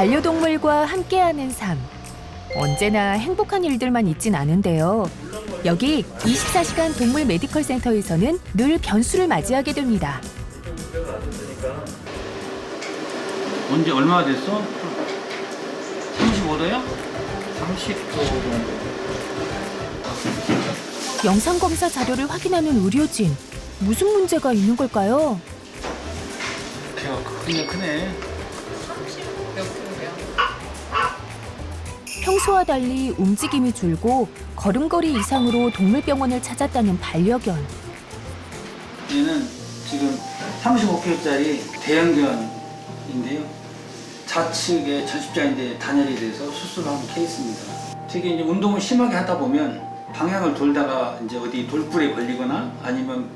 반려동물과 함께하는 삶. 언제나 행복한 일들만 있진 않은데요. 여기 24시간 동물 메디컬 센터에서는 늘 변수를 맞이하게 됩니다. 언제 얼마나 됐어? 35도요? 30도 정도. 영상 검사 자료를 확인하는 의료진. 무슨 문제가 있는 걸까요? 걔가 크긴 크네. 평소와 달리 움직임이 줄고 걸음걸이 이상으로 동물병원을 찾았다는 반려견. 얘는 지금 35kg짜리 대형견인데요. 좌측에 전십자인대 단열이 돼서 수술을 한 케이스입니다. 되게 이제 운동을 심하게 하다 보면 방향을 돌다가 이제 어디 돌불에 걸리거나 아니면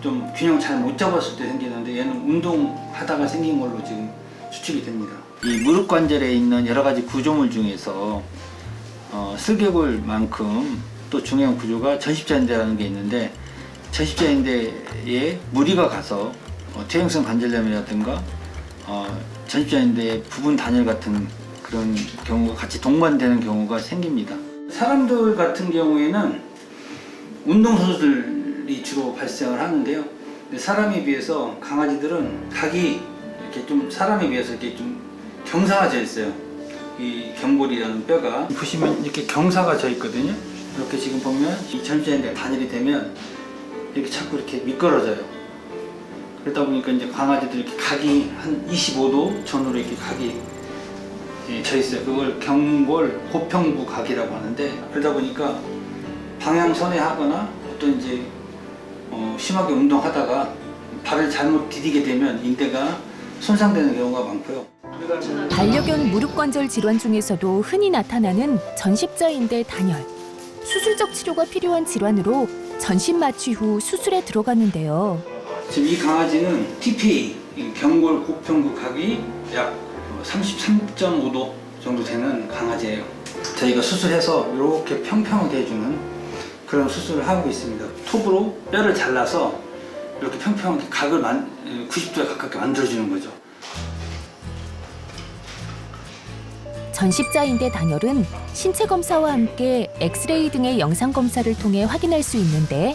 좀 균형 잘 못 잡았을 때 생기는데 얘는 운동하다가 생긴 걸로 지금 추측이 됩니다. 이 무릎 관절에 있는 여러 가지 구조물 중에서 어, 슬개골만큼 또 중요한 구조가 전십자인대라는 게 있는데 전십자인대에 무리가 가서 어, 퇴행성 관절염이라든가 어, 전십자인대 부분 단열 같은 그런 경우가 같이 동반되는 경우가 생깁니다. 사람들 같은 경우에는 운동선수들이 주로 발생을 하는데요. 사람에 비해서 강아지들은 각이 이렇게 좀 사람에 비해서 이렇게 좀 경사가 져 있어요. 이 경골이라는 뼈가 보시면 이렇게 경사가 져 있거든요. 이렇게 지금 보면 이 전신인데 단일이 되면 이렇게 자꾸 이렇게 미끄러져요. 그러다 보니까 이제 강아지들 이렇게 각이 한 25도 전으로 이렇게 각이 예, 져 있어요. 그걸 경골 고평부 각이라고 하는데 그러다 보니까 방향 선회하거나 어떤 이제 어, 심하게 운동하다가 발을 잘못 디디게 되면 인대가 손상되는 경우가 많고요. 반려견 무릎 관절 질환 중에서도 흔히 나타나는 전십자인대 단열. 수술적 치료가 필요한 질환으로 전신 마취 후 수술에 들어갔는데요. 지금 이 강아지는 TPA 이 경골 고평부 각이 약 33.5도 정도 되는 강아지예요. 저희가 수술해서 이렇게 평평하게 해주는 그런 수술을 하고 있습니다. 톱으로 뼈를 잘라서 이렇게 평평하게 각을 만, 90도에 가깝게 만들어주는 거죠. 전십자인대 단열은 신체 검사와 함께 엑스레이 등의 영상 검사를 통해 확인할 수 있는데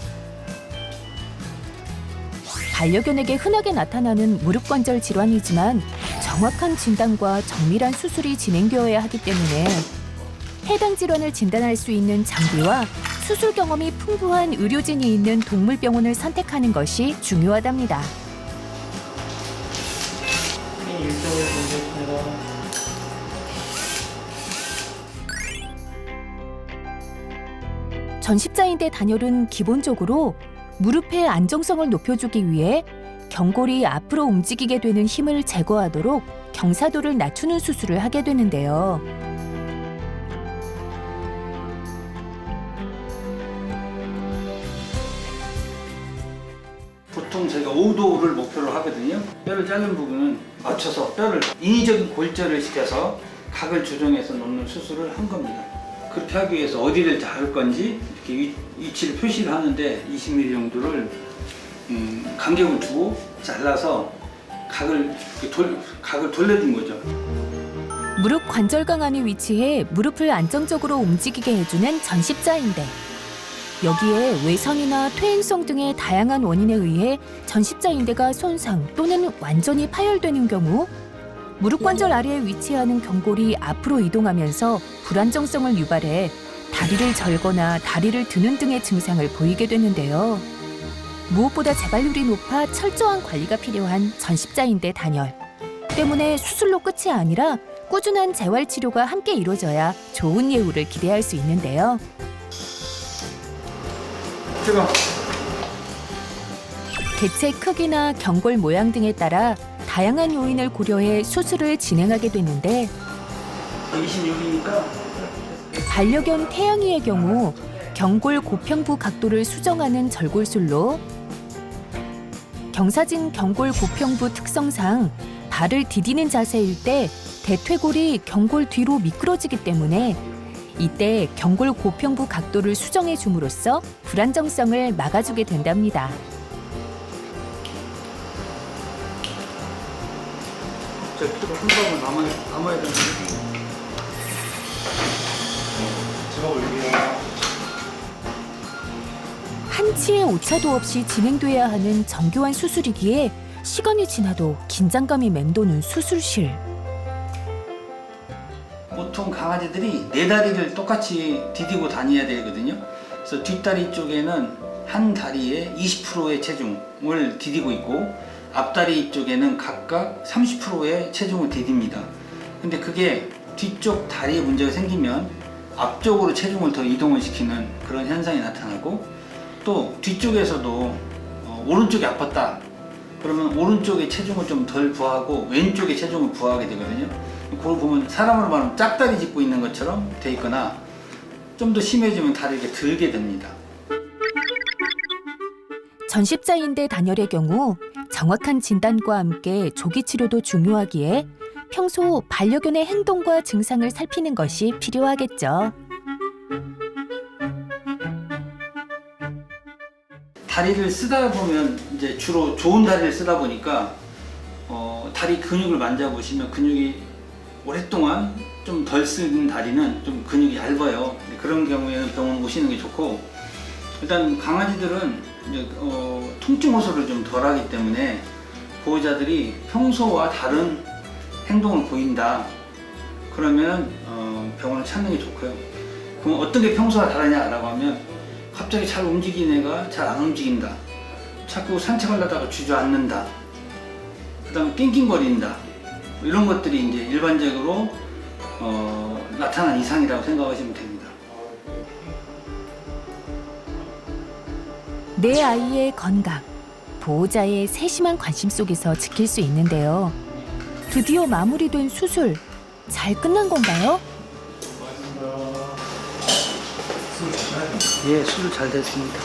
반려견에게 흔하게 나타나는 무릎 관절 질환이지만 정확한 진단과 정밀한 수술이 진행되어야 하기 때문에 해당 질환을 진단할 수 있는 장비와 수술 경험이 풍부한 의료진이 있는 동물병원을 선택하는 것이 중요하답니다. 전십자인대 단열은 기본적으로 무릎의 안정성을 높여주기 위해 경골이 앞으로 움직이게 되는 힘을 제거하도록 경사도를 낮추는 수술을 하게 되는데요. 보통 저희가 5도를 목표로 하거든요. 뼈를 자른 부분은 맞춰서 뼈를 인위적인 골절을 시켜서 각을 조정해서 놓는 수술을 한 겁니다. 그렇게 하기 위해서 어디를 자를 건지 위, 위치를 표시를 하는데 20mm 정도를 음, 간격을 두고 잘라서 각을 돌, 각을 돌려준 거죠. 무릎 관절강 안에 위치해 무릎을 안정적으로 움직이게 해주는 전십자인대. 여기에 외선이나 퇴행성 등의 다양한 원인에 의해 전십자 인대가 손상 또는 완전히 파열되는 경우 무릎 관절 아래에 위치하는 경골이 앞으로 이동하면서 불안정성을 유발해 다리를 절거나 다리를 드는 등의 증상을 보이게 되는데요. 무엇보다 재발률이 높아 철저한 관리가 필요한 전십자인대 단열. 때문에 수술로 끝이 아니라 꾸준한 재활 치료가 함께 이루어져야 좋은 예후를 기대할 수 있는데요. 제가 개체 크기나 경골 모양 등에 따라 다양한 요인을 고려해 수술을 진행하게 되는데 26이니까 반려견 태양이의 경우 경골 고평부 각도를 수정하는 절골술로 경사진 경골 고평부 특성상 발을 디디는 자세일 때 대퇴골이 경골 뒤로 미끄러지기 때문에 이때 경골 고평부 각도를 수정해 줌으로써 불안정성을 막아주게 된답니다. 제 피로 한 방울 남아야 되는데. 한치의 오차도 없이 진행돼야 하는 정교한 수술이기에 시간이 지나도 긴장감이 맴도는 수술실. 보통 강아지들이 네 다리를 똑같이 디디고 다녀야 되거든요. 그래서 뒷다리 쪽에는 한 다리에 20%의 체중을 디디고 있고 앞다리 쪽에는 각각 30%의 체중을 디딥니다. 근데 그게 뒤쪽 다리에 문제가 생기면 앞쪽으로 체중을 더 이동을 시키는 그런 현상이 나타나고 또 뒤쪽에서도 어, 오른쪽이 아팠다. 그러면 오른쪽에 체중을 좀 덜 부하고 왼쪽에 체중을 부하게 되거든요. 그걸 보면 사람으로 말하면 짝다리 짚고 있는 것처럼 돼 있거나 좀 더 심해지면 다리를 이렇게 들게 됩니다. 전십자인대 단열의 경우 정확한 진단과 함께 조기 치료도 중요하기에 평소 반려견의 행동과 증상을 살피는 것이 필요하겠죠. 다리를 쓰다 보면 이제 주로 좋은 다리를 쓰다 보니까 어, 다리 근육을 만져보시면 근육이 오랫동안 좀 덜 쓰는 다리는 좀 근육이 얇아요. 그런 경우에는 병원 오시는 게 좋고 일단 강아지들은 이제 어, 통증 호소를 좀 덜하기 때문에 보호자들이 평소와 다른 행동을 보인다 그러면 어, 병원을 찾는 게 좋고요. 그럼 어떤 게 평소와 다르냐라고 하면 갑자기 잘 움직이는 애가 잘 안 움직인다. 자꾸 산책하려다가 주저앉는다. 그 다음에 낑낑거린다. 이런 것들이 이제 일반적으로 어, 나타난 이상이라고 생각하시면 됩니다. 내 아이의 건강, 보호자의 세심한 관심 속에서 지킬 수 있는데요. 드디어 마무리된 수술, 잘 끝난 건가요? 예, 수술 잘 됐습니다.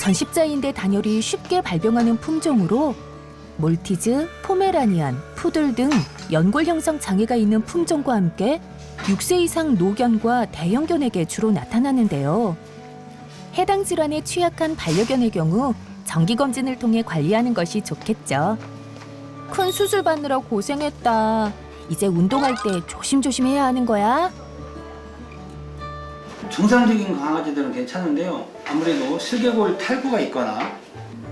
전십자인대 단열이 쉽게 발병하는 품종으로 몰티즈, 포메라니안, 푸들 등 연골 형성 장애가 있는 품종과 함께 6세 이상 노견과 대형견에게 주로 나타나는데요. 해당 질환에 취약한 반려견의 경우 정기 검진을 통해 관리하는 것이 좋겠죠. 큰 수술 받느라 고생했다. 이제 운동할 때 조심조심 해야 하는 거야. 정상적인 강아지들은 괜찮은데요. 아무래도 슬개골 탈구가 있거나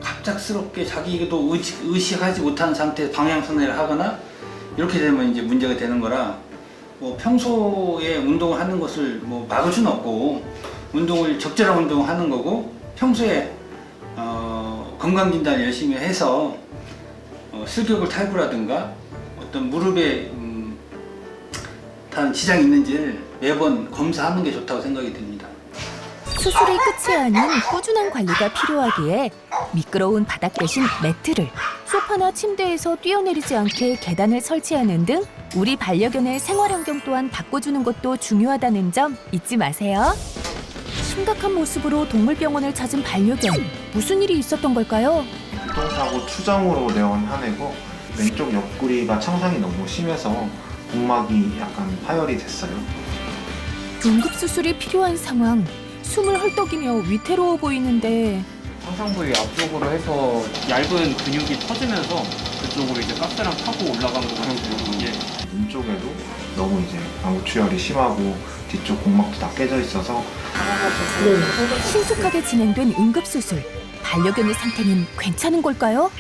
갑작스럽게 자기도 의식, 의식하지 못한 상태에서 방향선회를 하거나 이렇게 되면 이제 문제가 되는 거라 뭐 평소에 운동을 하는 것을 뭐 막을 수는 없고 운동을 적절한 운동을 하는 거고 평소에 어, 건강진단 열심히 해서 어, 슬개골 탈구라든가 어떤 무릎에 음, 다른 지장이 있는지를 매번 검사하는 게 좋다고 생각이 듭니다. 수술이 끝이 아닌 꾸준한 관리가 필요하기에 미끄러운 바닥 대신 매트를 소파나 침대에서 뛰어내리지 않게 계단을 설치하는 등 우리 반려견의 생활 환경 또한 바꿔주는 것도 중요하다는 점 잊지 마세요. 심각한 모습으로 동물병원을 찾은 반려견 무슨 일이 있었던 걸까요? 교통사고 추정으로 내원 한 애고 왼쪽 옆구리가 창상이 너무 심해서 복막이 약간 파열이 됐어요. 응급 수술이 필요한 상황. 숨을 헐떡이며 위태로워 보이는데 상상 부위 앞쪽으로 해서 얇은 근육이 터지면서 그쪽으로 이제 가스랑 타고 올라간 것 같아요. 예. 왼쪽에도 너무 이제 방구출혈이 심하고 뒤쪽 복막도 다 깨져 있어서 신속하게 진행된 응급 수술. 반려견의 상태는 괜찮은 걸까요?